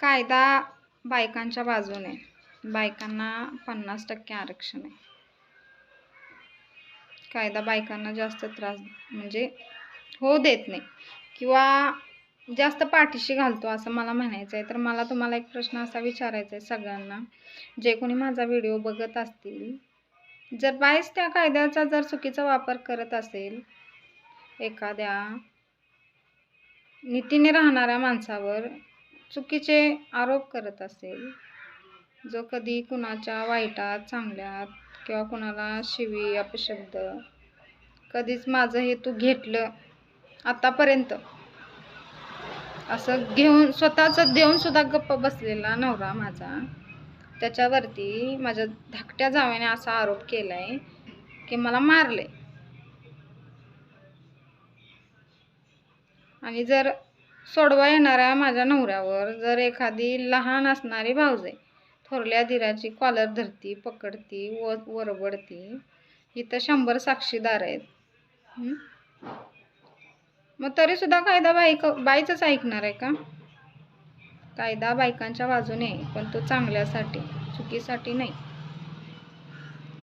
कायदा बायकांच्या बाजूने. बायकांना पन्नास टक्के आरक्षण आहे. कायदा बायकांना जास्त त्रास म्हणजे होऊ देत नाही. किंवा जास्त पाठीशी घालतो असं मला म्हणायचं आहे. तर मला तुम्हाला एक प्रश्न असा विचारायचा आहे सगळ्यांना. जे कोणी माझा व्हिडिओ बघत असतील जर बायस त्या कायद्याचा जर चुकीचा वापर करत असेल एखाद्या नीतीने राहणाऱ्या माणसावर चुकीचे आरोप करत असेल. जो कधी कुणाच्या वाईटात चांगल्यात किंवा कुणाला शिवी अपशब्द कधीच माझं हे तू घेतलं आतापर्यंत. असं घेऊन स्वतःचं देऊन सुद्धा गप्प बसलेला नवरा माझा त्याच्यावरती माझ्या धाकट्या जावेने असा आरोप केलाय की मला मारले आणि जर सोडवा येणाऱ्या माझ्या नवऱ्यावर. जर एखादी लहान असणारी भावजे थोरल्या धीराची कॉलर धरती पकडती व वरबडती इथं शंभर साक्षीदार आहेत. मग तरी सुद्धा कायदा बाईक बाईचंच ऐकणार आहे का? कायदा बायकांच्या बाजूने आहे, पण तो चांगल्यासाठी चुकीसाठी नाही.